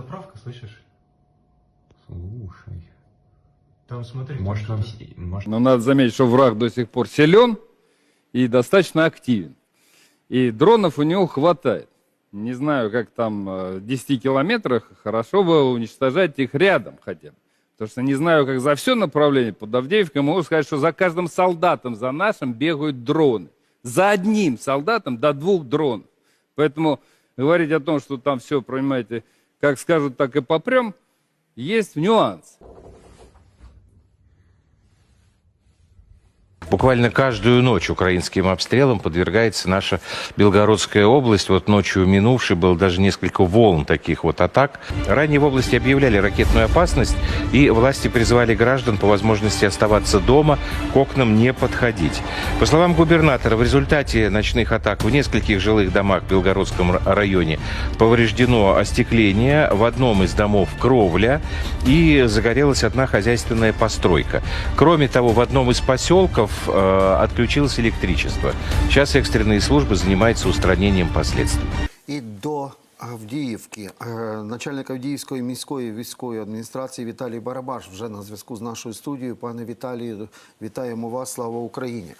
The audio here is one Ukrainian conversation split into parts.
заправка, слышишь? Слушай. Там смотри. Может, там что-то- с- Может, Но надо заметить, что враг до сих пор силен и достаточно активен. И дронов у него хватает. Не знаю, как там э, в 10 километрах, хорошо бы уничтожать их рядом хотя бы. Потому что не знаю, как за все направление под Авдеевкой, могу сказать, что за каждым солдатом, за нашим бегают дроны. За одним солдатом до двух дронов. Поэтому говорить о том, что там все, понимаете, как скажут, так и попрем, есть нюанс. Буквально каждую ночь украинским обстрелам подвергается наша Белгородская область. Вот ночью минувшей было даже несколько волн таких вот атак. Ранее в области объявляли ракетную опасность, и власти призвали граждан по возможности оставаться дома, к окнам не подходить. По словам губернатора, в результате ночных атак в нескольких жилых домах в Белгородском районе повреждено остекление, в одном из домов кровля и загорелась одна хозяйственная постройка. Кроме того, в одном из поселков э, отключилось электричество. Сейчас экстренные службы занимаются устранением последствий. І до Авдіївки Е, начальник Авдіївської міської військової адміністрації Віталій Барабаш вже на зв'язку з нашою студією. Пане Віталію, вітаємо вас. Слава Україні.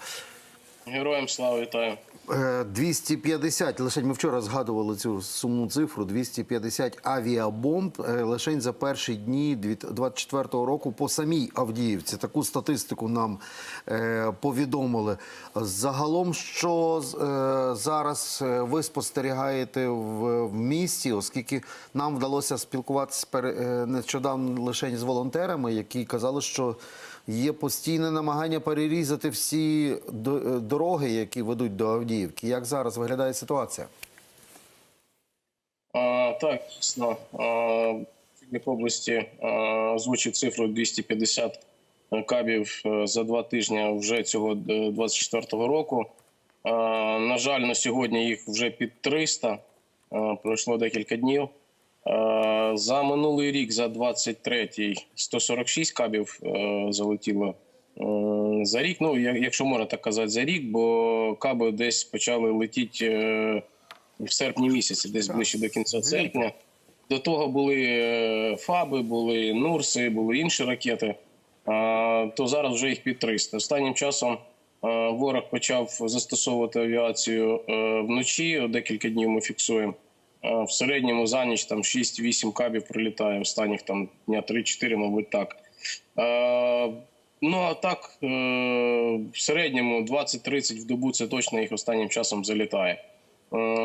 Героям слава вітаю. Е, 250, лише ми вчора згадували цю сумну цифру, 250 авіабомб е, лише за перші дні 24-го року по самій Авдіївці. Таку статистику нам е, повідомили. Загалом, що е, зараз е, ви спостерігаєте в, місті, оскільки нам вдалося спілкуватися е, нещодавно лише з волонтерами, які казали, що Є постійне намагання перерізати всі е, дороги, які ведуть до Авдіївки. Як зараз виглядає ситуація? А, так, дійсно, а, області озвучив цифру 250 кабів е, за два тижні вже цього е, 24-го року. А, на жаль, на сьогодні їх вже під 300. А, пройшло декілька днів. А, за минулий рік, за 23-й, 146 кабів е, залетіло. е, За рік, ну якщо можна так казати, за рік, бо каби десь почали летіти е, в серпні місяці, десь ближче до кінця серпня. До того були е, ФАБи, були Нурси, були інші ракети. То зараз вже їх під 300. Останнім часом е, ворог почав застосовувати авіацію е, вночі. Декілька днів ми фіксуємо. Е, В середньому за ніч там 6-8 кабів прилітає. Останніх там дня 3-4, мабуть, так. Е, Ну а так е, в середньому 20-30 в добу це точно їх останнім часом залітає.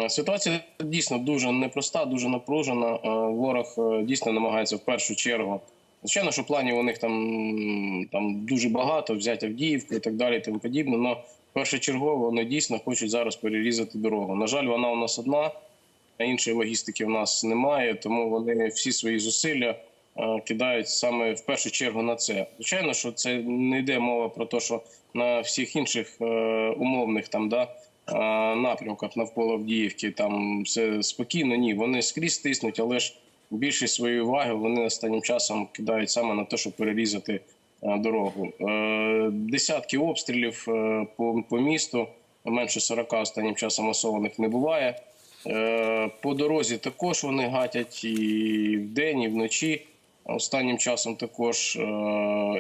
Ситуація дійсно дуже непроста, дуже напружена. Ворог дійсно намагається в першу чергу. Звичайно, що планів у них там, там дуже багато, взяти Авдіївку і так далі, і тому подібне. Але першочергово вони дійсно хочуть зараз перерізати дорогу. На жаль, вона у нас одна, іншої логістики в нас немає, тому вони всі свої зусилля е, кидають саме в першу чергу на це. Звичайно, що це не йде мова про те, що на всіх інших е, умовних там да. е, Напрямках навколо Авдіївки там все спокійно. Ні, вони скрізь тиснуть, але ж більшість своєї уваги вони останнім часом кидають саме на те, щоб перерізати дорогу. Десятки обстрілів по місту. Менше 40 останнім часом масованих не буває. Е, По дорозі також вони гатять і вдень, і вночі. Останнім часом також е,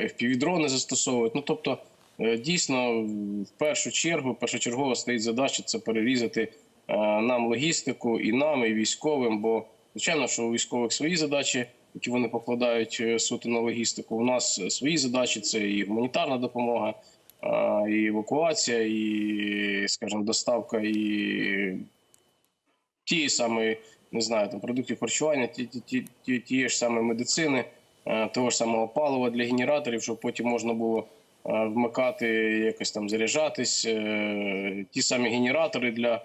FPV-дрони застосовують. Ну тобто, е, дійсно, в першу чергу, першочергово стоїть задача це перерізати нам логістику і нам, і військовим. Бо звичайно, що у військових свої задачі, які вони покладають суто на логістику. У нас свої задачі це і гуманітарна допомога, і евакуація, і, скажімо, доставка і тієї самої, не знаю, там продуктів харчування, ті, ті, ті, ті, тієї ж самої медицини, е, того ж самого палива для генераторів, щоб потім можна було е, вмикати, якось там заряджатись, е, ті самі генератори для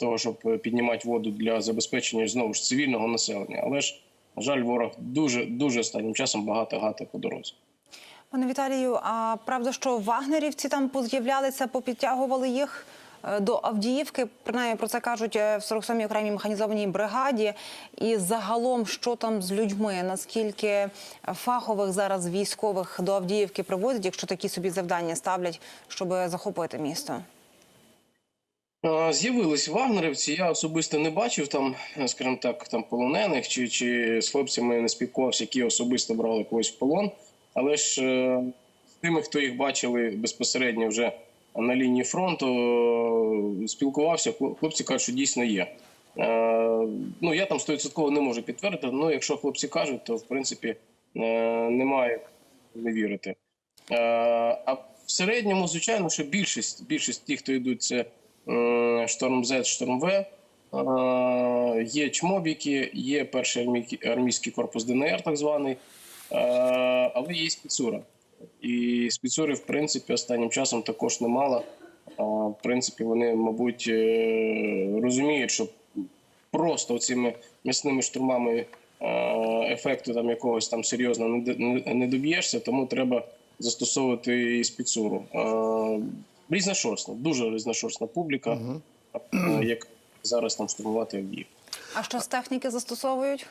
того, щоб піднімати воду для забезпечення знову ж цивільного населення. Але ж, на жаль, ворог дуже дуже останнім часом багато гати по дорозі. Пане Віталію, а правда, що вагнерівці там поз'являлися, попідтягували їх до Авдіївки? Принаймні про це кажуть е, в 47-й окремій механізованій бригаді. І загалом, що там з людьми? Наскільки фахових зараз військових до Авдіївки привозять, якщо такі собі завдання ставлять, щоб захопити місто? Е, З'явились вагнерівці. Я особисто не бачив там, е, скажімо так, там полонених чи, чи з хлопцями не спілкувався, які особисто брали когось в полон. Але ж е, з тими, хто їх бачили безпосередньо вже на лінії фронту, е, спілкувався. Хлопці кажуть, що дійсно є. Е, Ну я там стовідсотково не можу підтвердити. Ну якщо хлопці кажуть, то в принципі е, немає не вірити. А в середньому, звичайно, що більшість, більшість тих, хто йдуть, це шторм З, шторм В. Є чмобіки, є перший армійський- корпус ДНР, так званий, але є спецура. І спецури, в принципі, останнім часом також немало. В принципі, вони, мабуть, е, розуміють, що просто цими м'ясними штурмами е, ефекту там якогось там серйозно не, доб'єшся, тому треба застосовувати і спецуру. Е, Різношорстна, дуже різношорстна публіка, е, як зараз там штурмувати Авдіївку. А що з техніки застосовують?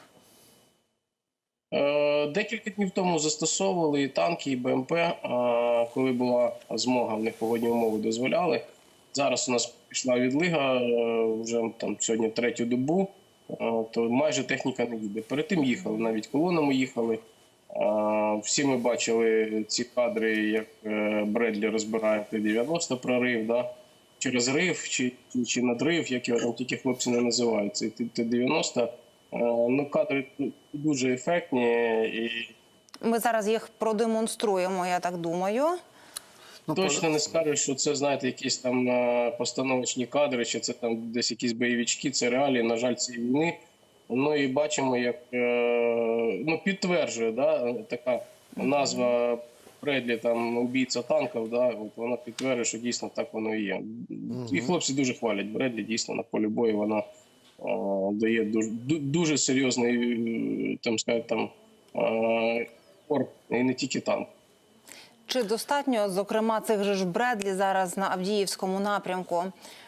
Е, Декілька днів тому застосовували і танки, і БМП, е, коли була змога, в них погодні умови дозволяли. Зараз у нас пішла відлига е, вже там сьогодні третю добу, то майже техніка не їде. Перед тим їхали, навіть колонами їхали. Всі ми бачили ці кадри, як Бредлі розбирає Т-90 прорив, да? чи розрив, чи, чи, чи надрив, як його там тільки хлопці не називають. Це Т-90. Е, Ну, кадри дуже ефектні і Ми зараз їх продемонструємо, я так думаю. Ну, точно не скажеш, що це знаєте, якісь там е, постановочні кадри, чи це там десь якісь бойовички, це реалії, на жаль, цієї війни. Ну і бачимо, як е, ну, підтверджує да, така назва Бредлі там убійця танків, да, от вона підтверджує, що дійсно так воно і є. І хлопці дуже хвалять Бредлі, дійсно на полі бою вона дає дуже, дуже серйозний е, там, сказати, там, е, опор, і не тільки танк. Чи достатньо, зокрема, цих же ж Бредлі зараз на Авдіївському напрямку?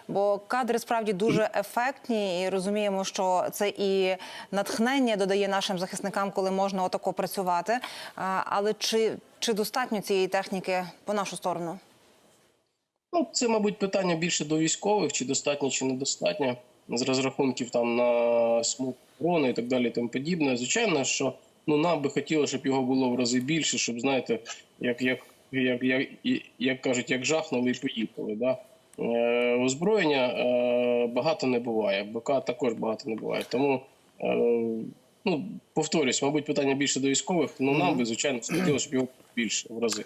Бо кадри справді дуже ефектні, і розуміємо, що це і натхнення додає нашим захисникам, коли можна отако працювати. Але чи, чи достатньо цієї техніки по нашу сторону? Ну, це, мабуть, питання більше до військових, чи достатньо, чи недостатньо, з розрахунків там на смуг оборони і так далі, і тому подібне. Звичайно, що ну нам би хотілося, щоб його було в рази більше, щоб знаєте, як, як, як, як, як кажуть, як жахнули і поїхали. Да? Е, озброєння е, багато не буває, БК також багато не буває. Тому, е, ну, повторюсь, мабуть, питання більше до військових, ну нам би, звичайно, хотілося, щоб його більше в рази.